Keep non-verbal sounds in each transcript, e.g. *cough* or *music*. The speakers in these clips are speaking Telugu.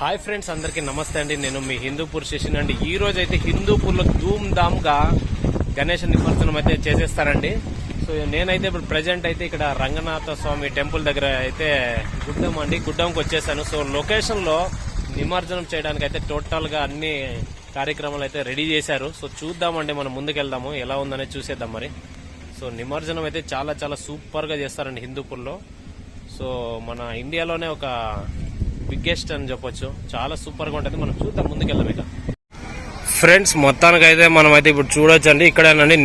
హాయ్ ఫ్రెండ్స్ అందరికీ నమస్తే అండి. నేను మీ హిందూపూర్ స్టేషన్ అండి. ఈ రోజు అయితే హిందూపూర్లో ధూమ్ ధామ్గా గణేష్ నిమజ్జనం అయితే చేసేస్తారండి. సో నేనైతే ఇప్పుడు ప్రజెంట్ అయితే ఇక్కడ రంగనాథ స్వామి టెంపుల్ దగ్గర అయితే గుడ్డం అండి. గుడ్డంకి వచ్చేసాను. సో లొకేషన్లో నిమజ్జనం చేయడానికి అయితే టోటల్గా అన్ని కార్యక్రమాలు అయితే రెడీ చేశారు. సో చూద్దామండి మనం ముందుకెళ్దాము. ఎలా ఉందనేది చూసేద్దాం మరి. సో నిమజ్జనం అయితే చాలా చాలా సూపర్గా చేస్తారండి హిందూపూర్లో. సో మన ఇండియాలోనే ఒక బిగ్గెస్ట్ అని చెప్పొచ్చు. చాలా సూపర్గా ఉంటుంది. మనం చూద్దాం ముందుకెళ్దాం ఇక. ఫ్రెండ్స్ మొత్తానికి అయితే మనం అయితే ఇప్పుడు చూడొచ్చు అండి ఇక్కడేనండి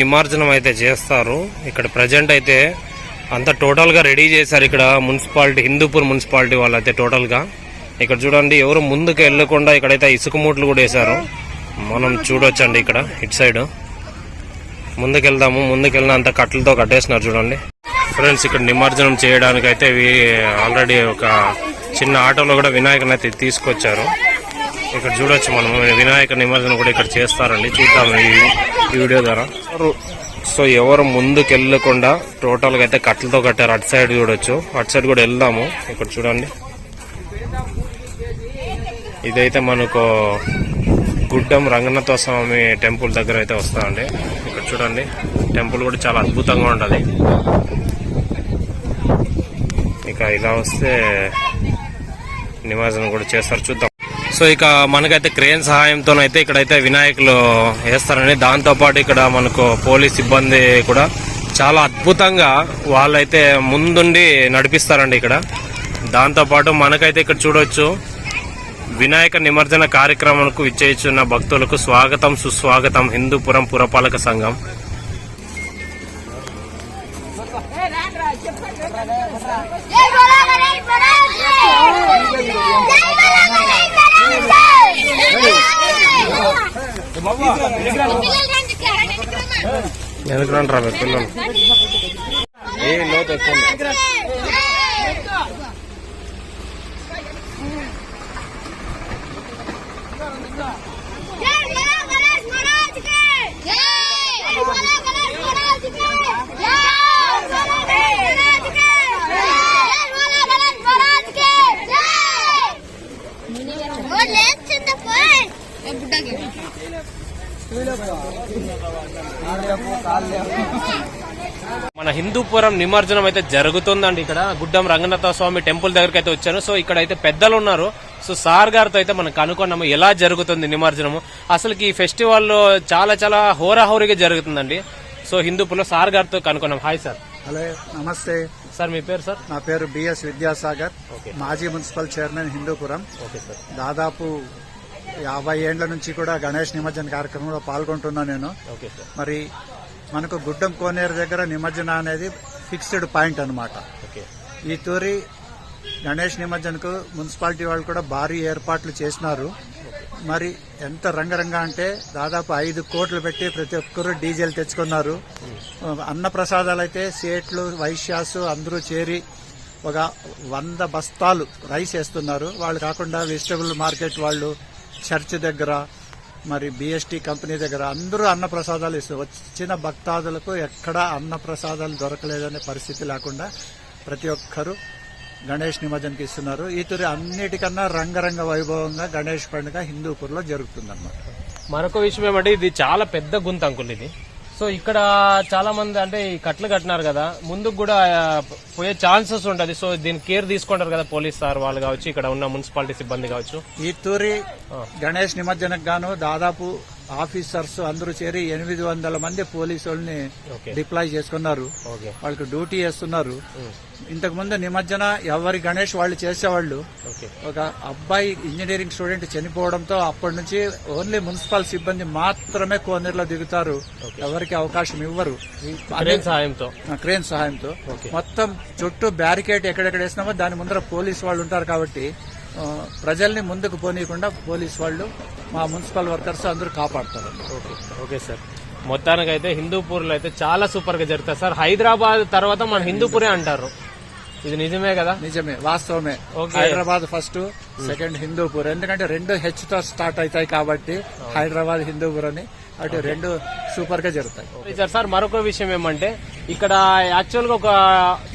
అయితే చేస్తారు. ఇక్కడ ప్రజెంట్ అయితే అంతా టోటల్గా రెడీ చేశారు ఇక్కడ మున్సిపాలిటీ హిందూపూర్ మున్సిపాలిటీ వాళ్ళు అయితే టోటల్గా ఇక్కడ చూడండి ఎవరు ముందుకు వెళ్ళకుండా ఇక్కడైతే ఇసుక మూట్లు కూడా వేశారు. మనం చూడొచ్చండి ఇక్కడ ఇటు సైడ్ ముందుకెళ్దాము ముందుకెళ్ళిన అంత కట్టలతో కట్టేసినారు చూడండి. ఫ్రెండ్స్ ఇక్కడ నిమజ్జనం చేయడానికి అయితే ఆల్రెడీ ఒక చిన్న ఆటోలో కూడా వినాయకుని అయితే తీసుకొచ్చారు. ఇక్కడ చూడొచ్చు మనం వినాయక నిమజ్జనం కూడా ఇక్కడ చేస్తారండి. చూద్దాం ఈ వీడియో ద్వారా. సో ఎవరు ముందుకు వెళ్ళకుండా టోటల్ అయితే కట్టలతో కట్టారు. అటు సైడ్ చూడొచ్చు. అటు సైడ్ కూడా వెళ్దాము. ఇక్కడ చూడండి. ఇదైతే మనకు గుడ్డం రంగనాథ స్వామి టెంపుల్ దగ్గర అయితే వస్తామండి ఇక్కడ చూడండి. టెంపుల్ కూడా చాలా అద్భుతంగా ఉంటుంది. ఇక ఇలా వస్తే నిమజ్జనం కూడా చేస్తారు చూద్దాం. సో ఇక మనకైతే క్రేన్ సహాయంతోనైతే ఇక్కడైతే వినాయకులు వేస్తారని దాంతో పాటు ఇక్కడ మనకు పోలీస్ సిబ్బంది కూడా చాలా అద్భుతంగా వాళ్ళైతే ముందుండి నడిపిస్తారండి ఇక్కడ. దాంతోపాటు మనకైతే ఇక్కడ చూడొచ్చు వినాయక నిమజ్జన కార్యక్రమంకు విచ్చేస్తున్న భక్తులకు స్వాగతం సుస్వాగతం హిందూపురం పురపాలక సంఘం. మహారాజ్ జై బోలా గణేష్ మహారాజ్ పిల్లలు రండి ఇక్కడ రండి ఇక్కడ ఎందుకు రా పిల్లలు ఏ లోతు ఎక్కువ ఉంది. జై బోలా గణేష్ మహారాజ్కి జై బోలా గణేష్ మహారాజ్కి జై బోలా గణేష్ మహారాజ్కి జై బోలా గణేష్ మహారాజ్కి జై ఓ లేచింది పోయ్ ఏ బుడ్డకి మన హిందూపురం నిమజ్జనం అయితే జరుగుతుందండి ఇక్కడ. గుడ్డం రంగనాథ స్వామి టెంపుల్ దగ్గరికి అయితే వచ్చాను. సో ఇక్కడ అయితే పెద్దలు ఉన్నారు. సో సార్ గారితో అయితే మనం కనుక్కున్నాము ఎలా జరుగుతుంది నిమజ్జనము. అసలు ఈ ఫెస్టివల్ చాలా చాలా హోరాహోరీగా జరుగుతుందండి. సో హిందూపురంలో సార్ గారితో కనుక్కున్నాం హాయ్ సార్. హలో నమస్తే. సార్ మీ పేరు సార్? నా పేరు బిఎస్ విద్యాసాగర్. మాజీ municipal chairman Hindupuram. Okay sir. దాదాపు యాభై ఏండ్ల నుంచి కూడా గణేష్ నిమజ్జన కార్యక్రమంలో పాల్గొంటున్నా నేను. మరి మనకు గుడ్డం కోనేరు దగ్గర నిమజ్జన అనేది ఫిక్స్డ్ పాయింట్ అన్నమాట. ఓకే. ఈ తూరి గణేష్ నిమజ్జనకు మున్సిపాలిటీ వాళ్ళు కూడా భారీ ఏర్పాట్లు చేసినారు. మరి ఎంత రంగరంగ అంటే దాదాపు ఐదు కోట్లు పెట్టి ప్రతి ఒక్కరు డీజిల్ తెచ్చుకున్నారు. అన్న ప్రసాదాలు అయితే సేట్లు వైశ్యాసు అందరూ చేరి ఒక వంద బస్తాలు రైస్ వేస్తున్నారు. వాళ్ళు కాకుండా వెజిటబుల్ మార్కెట్ వాళ్ళు చర్చ్ దగ్గర మరి బిఎస్టీ కంపెనీ దగ్గర అందరూ అన్న ప్రసాదాలు ఇస్తారు. వచ్చిన భక్తాదులకు ఎక్కడా అన్న ప్రసాదాలు దొరకలేదనే పరిస్థితి లేకుండా ప్రతి ఒక్కరూ గణేష్ నిమజ్జనకి ఇస్తున్నారు. ఈ తూరి అన్నిటికన్నా రంగరంగ వైభవంగా గణేష్ పండుగ హిందూపూర్లో జరుగుతుందన్నమాట. మరొక విషయం ఏమంటే ఇది చాలా పెద్ద గుంత అంకుల్ ఇది. సో ఇక్కడ చాలా మంది అంటే ఈ కట్లు కట్టినారు కదా ముందుకు కూడా పోయే ఛాన్సెస్ ఉంటది. సో దీని కేర్ తీసుకుంటారు కదా పోలీస్ సార్ వాళ్ళు కావచ్చు ఇక్కడ ఉన్న మున్సిపాలిటీ సిబ్బంది కావచ్చు. ఈ తూరి గణేష్ నిమజ్జనకు గాను దాదాపు ఆఫీసర్స్ అందరూ చేరి ఎనిమిది వందల మంది పోలీసు వాళ్ళని ఓకే. డిప్లాయ్ చేసుకున్నారు. వాళ్ళకి డ్యూటీ చేస్తున్నారు. ఇంతకు ముందు నిమజ్జన ఎవరి గణేష్ వాళ్ళు చేసేవాళ్ళు. ఒక అబ్బాయి ఇంజనీరింగ్ స్టూడెంట్ చనిపోవడంతో అప్పటి నుంచి ఓన్లీ మున్సిపల్ సిబ్బంది మాత్రమే కోనేరులో దిగుతారు. ఎవరికి అవకాశం ఇవ్వరు. క్రేన్ సహాయంతో. క్రేన్ సహాయంతో. మొత్తం చుట్టూ బ్యారికేడ్ ఎక్కడెక్కడ వేసినామో దాని ముందర పోలీస్ వాళ్ళు ఉంటారు కాబట్టి ప్రజల్ని ముందుకు పోనీయకుండా పోలీస్ వాళ్ళు మా మున్సిపల్ వర్కర్స్ అందరూ కాపాడతారు. Okay okay sir. మొత్తానికి అయితే హిందూపూర్లో అయితే చాలా సూపర్గా జరుగుతుంది సార్. హైదరాబాద్ తర్వాత మన హిందూపూరే అంటారు. ఇది నిజమే కదా? నిజమే వాస్తవమే. Hyderabad first second Hindupur. ఎందుకంటే రెండు హెచ్తో స్టార్ట్ అవుతాయి కాబట్టి హైదరాబాద్ హిందూపూర్ అని అటు రెండు సూపర్గా జరుగుతాయి సార్ సార్ మరొక విషయం ఏమంటే ఇక్కడ యాక్చువల్గా ఒక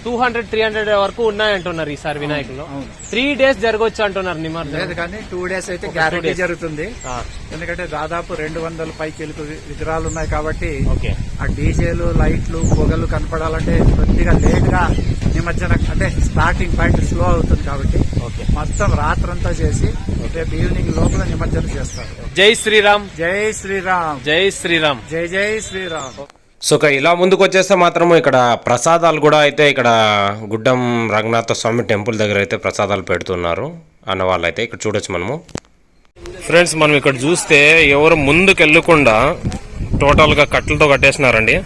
టూ హండ్రెడ్ త్రీ హండ్రెడ్ వరకు ఉన్నాయంటున్నారు ఈసారి వినాయకులు. త్రీ డేస్ జరగవచ్చు అంటున్నారు నిమజ్జనం లేదు కానీ టూ డేస్ అయితే గ్యారంటీ. జరుగుతుంది. ఎందుకంటే దాదాపు రెండు వందల పైకి విగ్రహాలు ఉన్నాయి కాబట్టి ఆ డీజేలు లైట్లు పొగలు కనపడాలంటే కొద్దిగా లేట్గా నిమజ్జనం అంటే స్టార్టింగ్ పాయింట్ స్లో అవుతుంది కాబట్టి ఓకే మొత్తం రాత్రంతా చేసి రేపు ఈవినింగ్ లోపల నిమజ్జనం చేస్తారు. జై శ్రీరామ్. జై శ్రీరామ్. జై శ్రీరామ్. జై జై శ్రీరామ్. సో ఇక ఇలా ముందుకు వచ్చేస్తే మాత్రం ఇక్కడ ప్రసాదాలు కూడా అయితే ఇక్కడ గుడ్డం రంగనాథ స్వామి టెంపుల్ దగ్గర అయితే ప్రసాదాలు పెడుతున్నారు అన్న వాళ్ళు అయితే ఇక్కడ చూడొచ్చు మనము. ఫ్రెండ్స్ మనం ఇక్కడ చూస్తే ఎవరు ముందుకు వెళ్ళకుండా టోటల్గా కట్టలతో కట్టేసినారండి.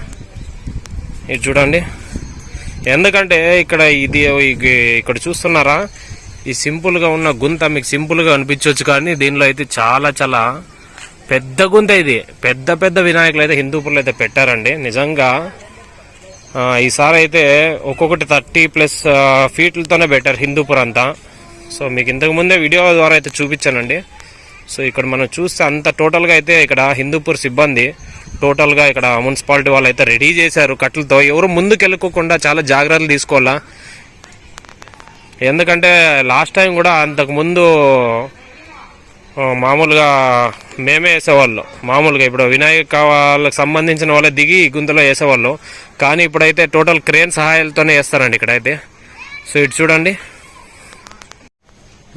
ఇది చూడండి. ఎందుకంటే ఇక్కడ ఇది ఇది- ఇక్కడ చూస్తున్నారా? ఈ సింపుల్గా ఉన్న గుంత మీకు సింపుల్గా అనిపించవచ్చు కానీ దీనిలో అయితే చాలా చాలా పెద్ద గుంత ఇది. పెద్ద పెద్ద వినాయకులు అయితే హిందూపుర్లు అయితే పెట్టారండి. నిజంగా ఈసారి అయితే ఒక్కొక్కటి థర్టీ ప్లస్ ఫీట్లతోనే పెట్టారు హిందూపూర్ అంతా. సో మీకు ఇంతకు ముందే వీడియో ద్వారా అయితే చూపించానండి. సో ఇక్కడ మనం చూస్తే అంత టోటల్గా అయితే ఇక్కడ హిందూపూర్ సిబ్బంది టోటల్గా ఇక్కడ మున్సిపాలిటీ వాళ్ళు అయితే రెడీ చేశారు. కట్టలతో ఎవరు ముందుకెళ్ళకోకుండా చాలా జాగ్రత్తలు తీసుకోవాలా? ఎందుకంటే లాస్ట్ టైం కూడా అంతకుముందు మామూలుగా మేమే వేసేవాళ్ళు. మామూలుగా ఇప్పుడు వినాయక వాళ్ళకి సంబంధించిన వాళ్ళే దిగి గుంతలో వేసేవాళ్ళు. కానీ ఇప్పుడైతే టోటల్ క్రేన్ సహాయాలతోనే వేస్తారండి ఇక్కడైతే. సో ఇటు చూడండి.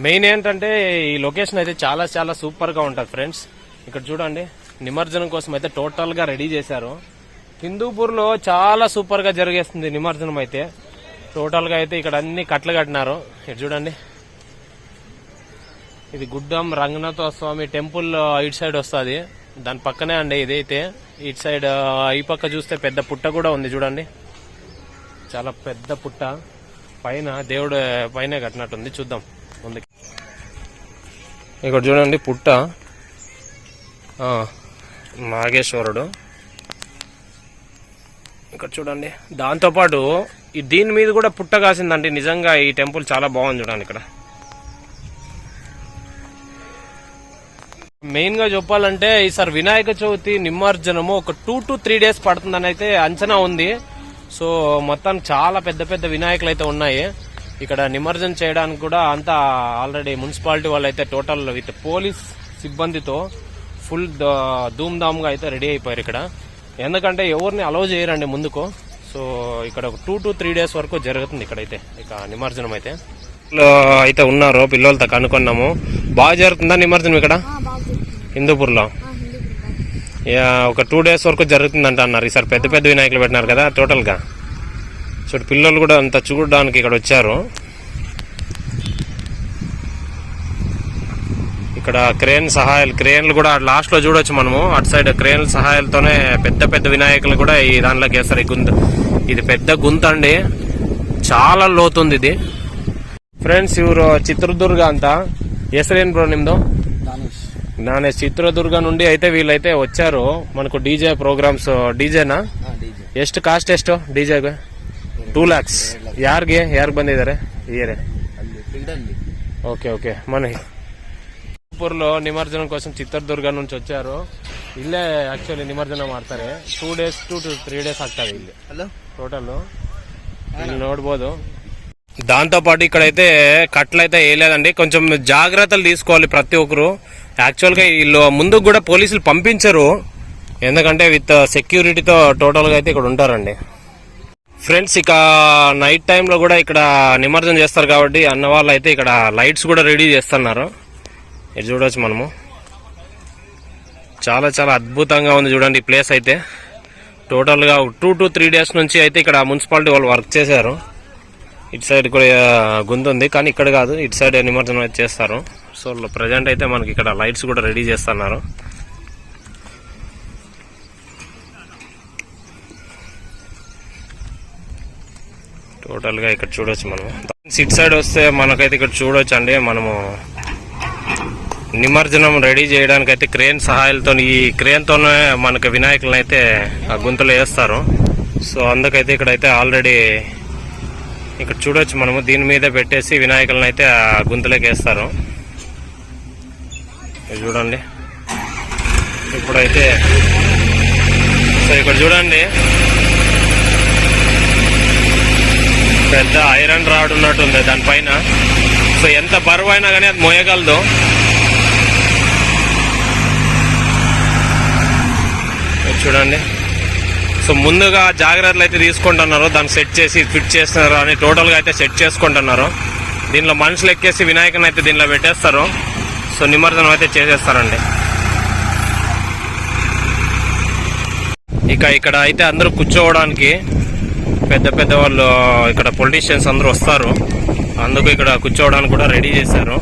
మెయిన్ ఏంటంటే ఈ లొకేషన్ అయితే చాలా చాలా సూపర్గా ఉంటుంది ఫ్రెండ్స్. ఇక్కడ చూడండి. నిమజ్జనం కోసం అయితే టోటల్గా రెడీ చేశారు. హిందూపూర్లో చాలా సూపర్గా జరిగేస్తుంది నిమజ్జనం అయితే. టోటల్గా అయితే ఇక్కడ అన్ని కట్లు కట్టినారు. ఇటు చూడండి. ఇది గుడ్డం రంగనాథ స్వామి టెంపుల్ ఇటు సైడ్ వస్తుంది. దాని పక్కనే అండి ఇదైతే. ఇటు సైడ్ ఈ పక్క చూస్తే పెద్ద పుట్ట కూడా ఉంది చూడండి. చాలా పెద్ద పుట్ట. పైన దేవుడు పైన కట్టినట్టుంది. చూద్దాం. ముందుకి. ఇక్కడ చూడండి పుట్ట. నాగేశ్వరుడు. ఇక్కడ చూడండి. దాంతోపాటు ఈ దీని మీద కూడా పుట్ట కాసిందండి. నిజంగా ఈ టెంపుల్ చాలా బాగుంది చూడండి ఇక్కడ. మెయిన్గా చెప్పాలంటే ఈసారి వినాయక చవితి నిమజ్జనము ఒక టూ టు త్రీ డేస్ పడుతుందని అయితే అంచనా ఉంది. సో మొత్తం చాలా పెద్ద పెద్ద వినాయకులు అయితే ఉన్నాయి. ఇక్కడ నిమజ్జనం చేయడానికి కూడా అంతా ఆల్రెడీ మున్సిపాలిటీ వాళ్ళు అయితే టోటల్ విత్ పోలీస్ సిబ్బందితో ఫుల్ ధూమ్ ధామ్గా అయితే రెడీ అయిపోయారు ఇక్కడ. ఎందుకంటే ఎవరిని అలౌ చేయరండి ముందుకు. సో ఇక్కడ ఒక టూ టు త్రీ డేస్ వరకు జరుగుతుంది ఇక్కడైతే. ఇక నిమజ్జనం అయితే. అయితే ఉన్నారు పిల్లలతో కనుక్కున్నాము బాగా జరుగుతుందా నిమజ్జనం ఇక్కడ? హిందూపూర్లో? ఒక టూ డేస్ వరకు జరుగుతుందంట అన్నారు. ఈసారి పెద్ద పెద్ద వినాయకులు పెట్టినారు కదా టోటల్గా చూడు పిల్లలు కూడా అంత చూడడానికి ఇక్కడ వచ్చారు. ఇక్కడ క్రేన్ సహాయాలు క్రేన్లు కూడా లాస్ట్ లో చూడొచ్చు మనము అటు సైడ్ క్రేన్ల సహాయాలతోనే పెద్ద పెద్ద వినాయకులు కూడా ఈ దానిలోకి వేస్తారు ఈ గుంత ఇది పెద్ద గుంత అండి చాలా లోతుంది ఇది ಫ್ರೆಂಡ್ಸ್ ಇವರು ಚಿತ್ರದುರ್ಗ ಅಂತ ಹೆಸರೇನು ಬ್ರೋ ನಿಮ್ದು ನಾನೇ ಚಿತ್ರದುರ್ಗ నుండి అయితే వీళ్ళైతే వచ్చారు మనకు డీజే ప్రోగ్రామ్స్ డీజేనా ಎಷ್ಟು ಕಾಸ್ಟ್ ಎಷ್ಟು ಡೀಜೆಗೆ ಟೂ ಲ್ಯಾಕ್ಸ್ ಯಾರಿಗೆ ಯಾರು ಬಂದಿದ್ದಾರೆ ఇయరే ఓకే ఓకే మన లో నిమజ్జనం కోసం ಚಿತ್ರದುರ್ಗ నుంచి వచ్చారు ಇಲ್ಲೇ ಆಕ್ಚುಲಿ ನಿಮಜ್ಜನ ಮಾಡ್ತಾರೆ two days two to three days ಆಗ್ತದೆ ಇಲ್ಲಿ టోటల్ ಇಲ್ಲಿ ನೋಡ್ಬೋದು దాంతో పాటు ఇక్కడైతే కట్లు అయితే వేయలేదండి కొంచెం జాగ్రత్తలు తీసుకోవాలి ప్రతి ఒక్కరు యాక్చువల్ గా వీళ్ళు ముందుకు కూడా పోలీసులు పంపించరు ఎందుకంటే విత్ సెక్యూరిటీతో టోటల్ గా అయితే ఇక్కడ ఉంటారండి ఫ్రెండ్స్ ఇక నైట్ టైంలో కూడా ఇక్కడ నిమజ్జనం చేస్తారు కాబట్టి అన్న వాళ్ళు అయితే ఇక్కడ లైట్స్ కూడా రెడీ చేస్తున్నారు ఇది చూడవచ్చు మనము? చాలా చాలా అద్భుతంగా ఉంది చూడండి ఈ ప్లేస్ అయితే. టోటల్గా టూ టు త్రీ డేస్ నుంచి అయితే ఇక్కడ మున్సిపాలిటీ వాళ్ళు వర్క్ చేశారు. ఇటు సైడ్ కూడా గుంత ఉంది కానీ ఇక్కడ కాదు. ఇటు సైడ్ నిమజ్జనం అయితే చేస్తారు. సో ప్రజెంట్ అయితే మనకి ఇక్కడ లైట్స్ కూడా రెడీ చేస్తున్నారు. టోటల్గా ఇక్కడ చూడొచ్చు మనం ఇటు సైడ్ వస్తే మనకైతే ఇక్కడ చూడొచ్చు అండి మనము నిమజ్జనం రెడీ చేయడానికి అయితే క్రేన్ సహాయాలతో ఈ క్రేన్తోనే మనకు వినాయకులను అయితే ఆ గుంతలో వేస్తారు. సో అందుకైతే ఇక్కడైతే ఆల్రెడీ ఇక్కడ చూడొచ్చు మనము దీని మీద పెట్టేసి వినాయకులను అయితే ఆ గుంతలోకి వేస్తారు. చూడండి. ఇప్పుడైతే సో ఇక్కడ చూడండి. పెద్ద ఐరన్ రాడ్ ఉన్నట్టుంది దానిపైన. సో ఎంత బరువు అయినా కానీ అది మోయగలదు. చూడండి. సో ముందుగా జాగ్రత్తలు అయితే తీసుకుంటున్నారు. దాన్ని సెట్ చేసి ఫిట్ చేస్తున్నారు అని టోటల్గా అయితే సెట్ చేసుకుంటున్నారు. దీనిలో మనుషులు ఎక్కేసి వినాయకుని అయితే దీనిలో పెట్టేస్తారు. సో నిమజ్జనం అయితే చేసేస్తారండి. ఇక ఇక్కడ అయితే అందరూ కూర్చోవడానికి పెద్ద పెద్ద వాళ్ళు ఇక్కడ పొలిటీషియన్స్ అందరూ వస్తారు. అందుకు ఇక్కడ కూర్చోవడానికి కూడా రెడీ చేశారు.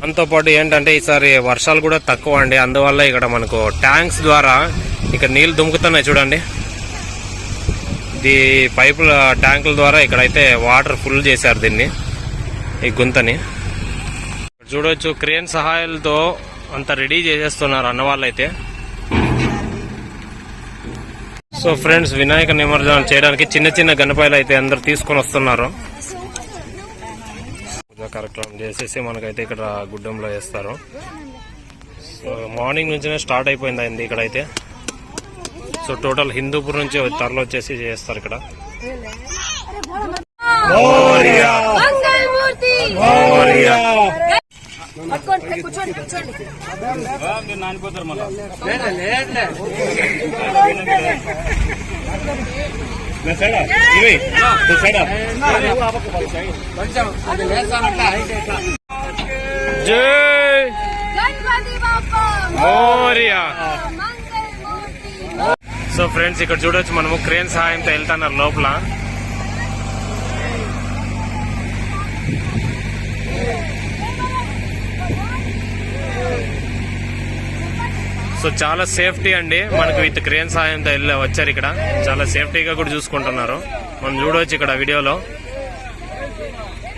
దాంతోపాటు ఏంటంటే ఈసారి వర్షాలు కూడా తక్కువ అండి. అందువల్ల ఇక్కడ మనకు ట్యాంక్స్ ద్వారా ఇక్కడ నీళ్ళు దుముకుతున్నాయి చూడండి. ఇది పైపుల ట్యాంకుల ద్వారా ఇక్కడైతే వాటర్ ఫుల్ చేశారు దీన్ని ఈ గుంతని. చూడవచ్చు క్రేన్ సహాయాలతో అంత రెడీ చేసేస్తున్నారు అన్న వాళ్ళైతే. సో ఫ్రెండ్స్ వినాయక నిమజ్జనం చేయడానికి చిన్న చిన్న గణపాయలు అయితే అందరు తీసుకొని వస్తున్నారు. పూజా కార్యక్రమం చేసేసి మనకైతే ఇక్కడ గుడ్డంలో వేస్తారు. సో మార్నింగ్ నుంచినే స్టార్ట్ అయిపోయింది ఇక్కడైతే. సో టోటల్ హిందూపూర్ నుంచి తరలి వచ్చేసి చేస్తారు ఇక్కడ. కూర్చోండి కూర్చోండి. జై! మోరియా! సో ఫ్రెండ్స్ ఇక్కడ చూడొచ్చు మనము క్రేన్ సహాయంతో వెళ్తున్నారు లోపల. సో చాలా సేఫ్టీ అండి. మనకు విత్ క్రేన్ సహాయంతో వెళ్ళి వచ్చారు ఇక్కడ. చాలా సేఫ్టీగా కూడా చూసుకుంటున్నారు. మనం చూడవచ్చు ఇక్కడ వీడియోలో.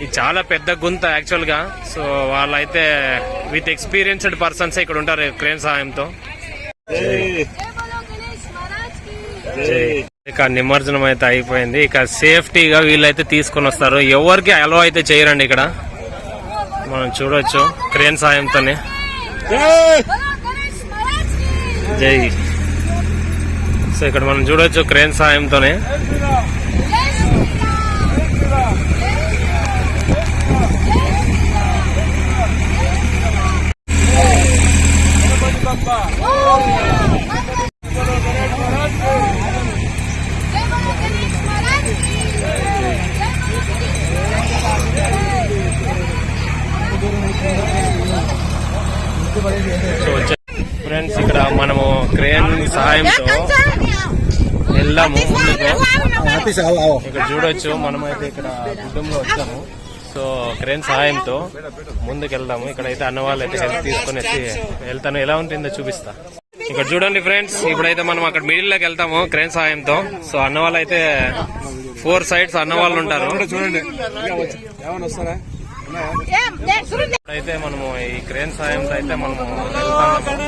ఇది చాలా పెద్ద గుంత యాక్చువల్గా సో వాళ్ళైతే విత్ ఎక్స్పీరియన్స్డ్ పర్సన్స్ ఇక్కడ ఉంటారు క్రేన్ సహాయంతో జై బోలో గణేష్ మహారాజ్కి జై. ఇక నిమజ్జనం అయితే అయిపోయింది. ఇక సేఫ్టీగా వీళ్ళైతే తీసుకొని వస్తారు. ఎవరికి అలో అయితే చేయరండి ఇక్కడ. మనం చూడొచ్చు. క్రేన్ సాయంతోనే. జై. సో ఇక్కడ మనం చూడొచ్చు క్రేన్ సాయంతోనే జై శ్రీరామ్ జై బోలో గణేష్ మహారాజ్కి జై సో వచ్చే ఫ్రెండ్స్ ఇక్కడ మనము క్రేన్ సహాయంతో వెళ్దాము ముందుకు ఇక్కడ చూడొచ్చు. మనమైతే ఇక్కడ కుటుంబంలో వచ్చాము. సో క్రేన్ సహాయంతో ముందుకు వెళ్దాము ఇక్కడైతే అన్న వాళ్ళు అయితే హెల్ప్ తీసుకునేసి వెళ్తాను. ఎలా ఉంటుందో చూపిస్తా. ఇక్కడ చూడండి ఫ్రెండ్స్ ఇప్పుడైతే మనం అక్కడ మిడిల్లోకి వెళ్తాము క్రేన్ సహాయంతో. సో అన్న వాళ్ళు అయితే ఫోర్ సైడ్స్ అన్న వాళ్ళు ఉంటారు. అయితే మనము ఈ క్రేన్ సహాయంతో అయితే మనము వెళ్తాము.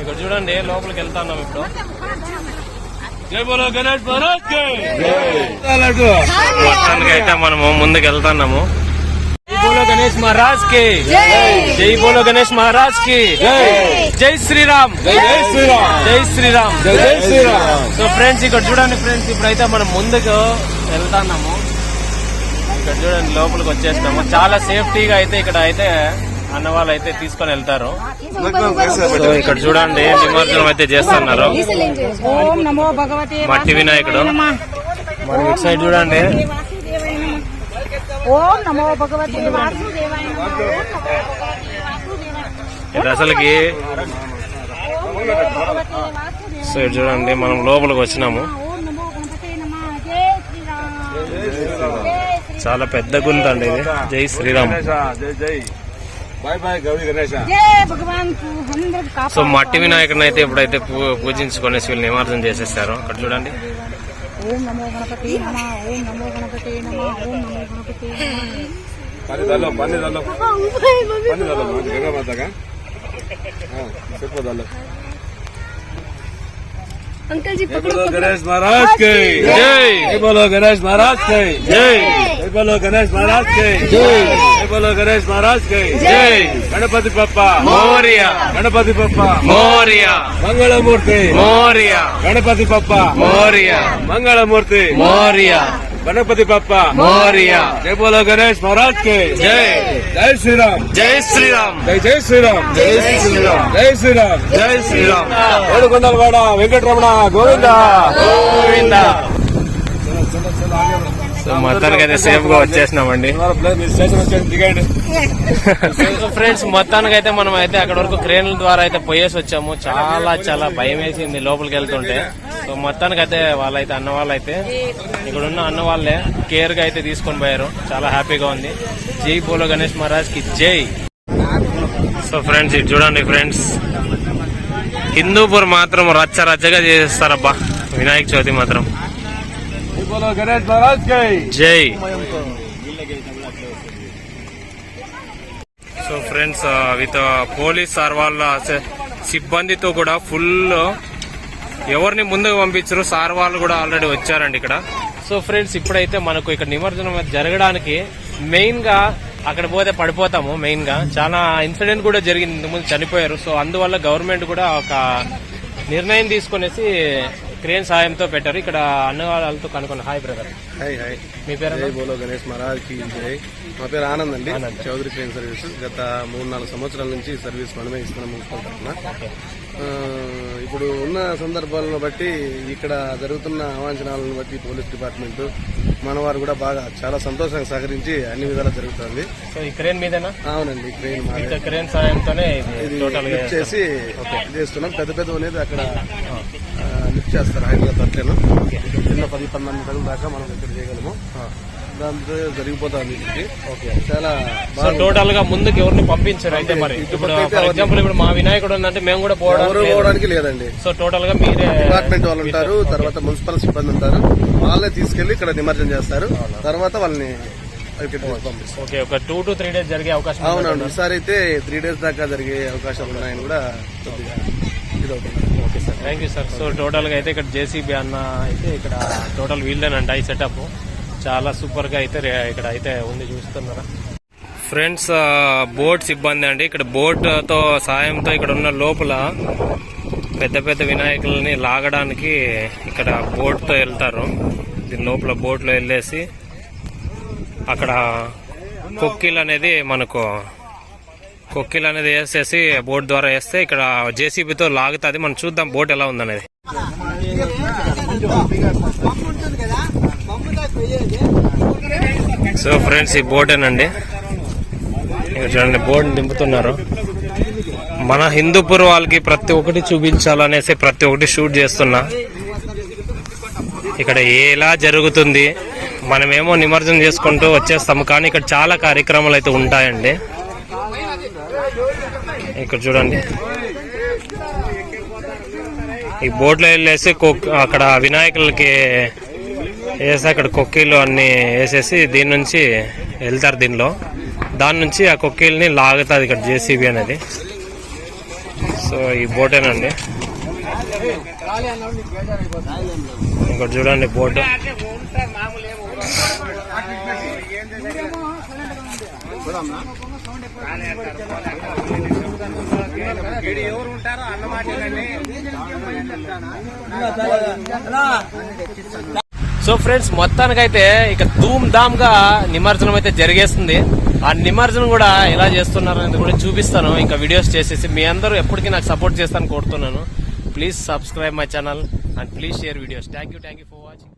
ఇక్కడ చూడండి లోపలికి వెళ్తా ఉన్నాం ఇప్పుడు మొత్తానికి అయితే మనము ముందుకు వెళ్తున్నాము. బోలో గణేష్ మహారాజ్కి! జై బోలో గణేష్ మహారాజ్కి! జై శ్రీరామ్! జై శ్రీరామ్! జై శ్రీరామ్! జై శ్రీరామ్! సో ఫ్రెండ్స్ ఇక్కడ చూడండి ఫ్రెండ్స్ ఇప్పుడైతే మనం ముందుకు వెళ్తున్నాము. ఇక్కడ చూడండి లోపలికి వచ్చేస్తాము చాలా సేఫ్టీగా అయితే ఇక్కడ అయితే అన్న వాళ్ళు అయితే తీసుకొని వెళ్తారు. ఇక్కడ చూడండి నిమజ్జనం అయితే చేస్తున్నారు. మట్టి వినాయకుడు మరి ఇటు సైడ్ చూడండి. అసలుకి సో చూడండి మనం లోపలికి వచ్చినాము. చాలా పెద్ద గుంత అండి ఇది. జై శ్రీరామ్. జై జై. సో మట్టి వినాయకుని అయితే ఇప్పుడైతే పూజించుకునే వీళ్ళు నిమార్జన చేసేస్తారు అక్కడ చూడండి. અંકલ જી પકડો ગણેશ મહારાજ કે જય બોલો ગણેશ મહારાજ કે જય બોલો ગણેશ મહારાજ કે જય બોલો ગણેશ મહારાજ કે જય ગણપતિ પપ્પા મોરિયા ગણપતિ પપ્પા મોરિયા મંગળમૂર્તિ મોરિયા ગણપતિ પપ્પા મોરિયા મંગળમૂર્તિ મોરિયા గణపతి బప్ప. మోరియ. జై బోలో గణేష్ మహారాజ్ కే. జై. జై శ్రీరామ్. జై శ్రీరామ్. జై జై శ్రీరామ్. జై శ్రీరామ్. జై శ్రీరామ్. జై శ్రీరామ్. ఏడుకొండలవాడ వెంకటరమణ గోవింద. గోవింద. సో మొత్తానికి అయితే సేఫ్గా వచ్చేసినామండి. *laughs* ఫ్రెండ్స్ మొత్తానికి అయితే మనం అయితే అక్కడ వరకు క్రేన్ల ద్వారా అయితే పోయేసి వచ్చాము. చాలా చాలా భయం వేసింది లోపలికి వెళ్తుంటే. సో మొత్తానికి అయితే వాళ్ళైతే అన్న వాళ్ళైతే ఇక్కడ ఉన్న అన్న వాళ్ళే కేర్గా అయితే తీసుకొని పోయారు. చాలా హ్యాపీగా ఉంది. జై బోలో గణేష్ మహారాజ్కి జై. సో ఫ్రెండ్స్ ఇది చూడండి ఫ్రెండ్స్. హిందూపూర్ మాత్రం రచ్చ రచ్చగా చేస్తారబ్బా వినాయక చవితి మాత్రం. బోలో గణేష్ మహారాజ్ జై so friends with police sir వాళ్ళ సిబ్బందితో కూడా ఫుల్ ఎవరిని ముందుకు పంపించరు సార్ వాళ్ళు కూడా ఆల్రెడీ వచ్చారండి ఇక్కడ. సో ఫ్రెండ్స్ ఇప్పుడైతే మనకు ఇక్కడ నిమజ్జనం జరగడానికి మెయిన్గా అక్కడ పోతే పడిపోతాము మెయిన్గా. చాలా ఇన్సిడెంట్ కూడా జరిగింది ఇంతకుముందు చనిపోయారు. సో అందువల్ల గవర్నమెంట్ కూడా ఒక నిర్ణయం తీసుకునేసి క్రేన్ సాయంతో పెట్టారు. ఇక్కడ అన్న వాళ్ళతో కనుక్కున్న. హాయ్ బ్రదర్ హాయ్ హాయ్ మీ పేరు బోలో గణేష్ మహారాజ్కి జై. మా పేరు ఆనంద్ అండి. Chowdary train service. గత మూడు నాలుగు సంవత్సరాల నుంచి ఈ సర్వీస్ మనమే ఇస్తున్నాం మున్సిపల్ ఇప్పుడు ఉన్న సందర్భాలను బట్టి ఇక్కడ జరుగుతున్న అవాంఛనాలను బట్టి పోలీస్ డిపార్ట్మెంట్ మన వారు కూడా బాగా చాలా సంతోషంగా సహకరించి అన్ని విధాలా జరుగుతుంది. సో ఈ క్రేన్ మీదేనా? అవునండి. ఇంకా క్రేన్ సాయంతోనే ఇది చేసి చేస్తున్నాం. పెద్ద పెద్ద అనేది అక్కడ లిఫ్ట్ చేస్తారు హైదరాబాద్ అట్లేను. చిన్న పది పన్నెండు అడుగుల దాకా మనం ఇక్కడ చేయగలము. దాంతో జరిగిపోతుంది ఇది చాలా సో టోటల్గా ముందుకు ఎవరిని పంపించారు అయితే మరి? ఇప్పుడు ఫర్ ఎగ్జాంపుల్ ఇప్పుడు మా వినాయకుడు ఉందంటే మేము కూడా ఎవరు పోవడానికి లేదు. పోవడానికి లేదండి. సో టోటల్గా మీరే డిపార్ట్మెంట్ వాళ్ళు ఉంటారు తర్వాత మున్సిపల్ సిబ్బంది ఉంటారు. వాళ్ళే తీసుకెళ్ళి ఇక్కడ నిమజ్జనం చేస్తారు. తర్వాత వాళ్ళని ఓకే ఒక టూ టు త్రీ డేస్ జరిగే అవకాశం. అవునండి ఈసారి అయితే త్రీ డేస్ దాకా జరిగే అవకాశాలు ఉన్నాయని కూడా okay sir. Thank you sir so టోటల్గా అయితే ఇక్కడ జేసీబీ అన్న అయితే ఇక్కడ టోటల్ వీళ్ళేనంట ఈ సెటప్ చాలా సూపర్గా అయితే ఇక్కడ అయితే ఉంది చూస్తున్నారా? ఫ్రెండ్స్ బోట్ సిబ్బంది అండి. ఇక్కడ బోట్తో సాయంతో ఇక్కడ ఉన్న లోపల పెద్ద పెద్ద వినాయకులని లాగడానికి ఇక్కడ బోట్తో వెళ్తారు. దీని లోపల బోట్లో వెళ్ళేసి అక్కడ కొక్కిల్ అనేది మనకు కొక్కిల్ అనేది వేసేసి బోట్ ద్వారా వేస్తే ఇక్కడ జేసీబీతో లాగుతుంది. మనం చూద్దాం బోట్ ఎలా ఉందనేది. సో ఫ్రెండ్స్ ఈ బోటేనండి చూడండి బోట్ దింపుతున్నారు. మన హిందూపూర్ వాళ్ళకి ప్రతి ఒక్కటి చూపించాలనేసి ప్రతి ఒక్కటి షూట్ చేస్తున్నా. ఇక్కడ ఎలా జరుగుతుంది మనమేమో నిమజ్జనం చేసుకుంటూ వచ్చేస్తాము. కానీ ఇక్కడ చాలా కార్యక్రమాలు అయితే ఉంటాయండి. ఇక్కడ చూడండి. ఈ బోట్లో వెళ్ళేసి కొక్- అక్కడ వినాయకులకి వేసి అక్కడ కొక్కీలు అన్ని వేసేసి దీని నుంచి వెళ్తారు దీనిలో. దాని నుంచి ఆ కొక్కీల్ని లాగుతుంది ఇక్కడ జేసీబీ అనేది. సో ఈ బోటేనండి. ఇక్కడ చూడండి బోట్. సో ఫ్రెండ్స్ మొత్తానికైతే ఇక ధూమ్ ధామ్గా నిమజ్జనం అయితే జరిగేస్తుంది. ఆ నిమజ్జనం కూడా ఎలా చేస్తున్నారు అనేది కూడా చూపిస్తాను. ఇంకా వీడియోస్ చేసేసి మీ అందరూ ఎప్పటికీ నాకు సపోర్ట్ చేస్తాను కోరుతున్నాను. Please subscribe my channel and please share videos thank you thank you for watching